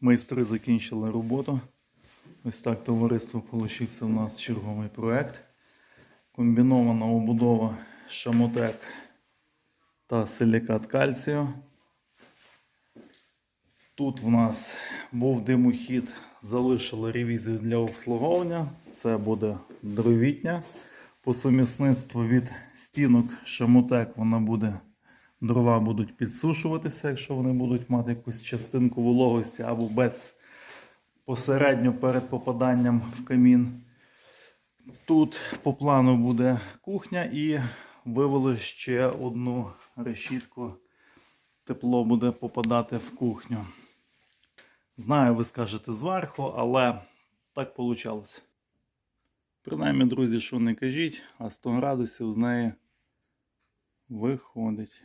Майстри закінчили роботу. Ось так товариство получився у нас черговий проект. Комбінована обудова шамотек та силікат кальцію. Тут в нас був димохід, залишили ревізію для обслуговування. Це буде дровітня. По сумісництву від стінок шамотек вона буде, дрова будуть підсушуватися, якщо вони будуть мати якусь частинку вологості або без посередньо перед попаданням в камін. Тут по плану буде кухня і вивели ще одну решітку. Тепло буде попадати в кухню. Знаю, ви скажете зверху, але так вийшло. Принаймні, друзі, що не кажіть, а 100 градусів з неї виходить.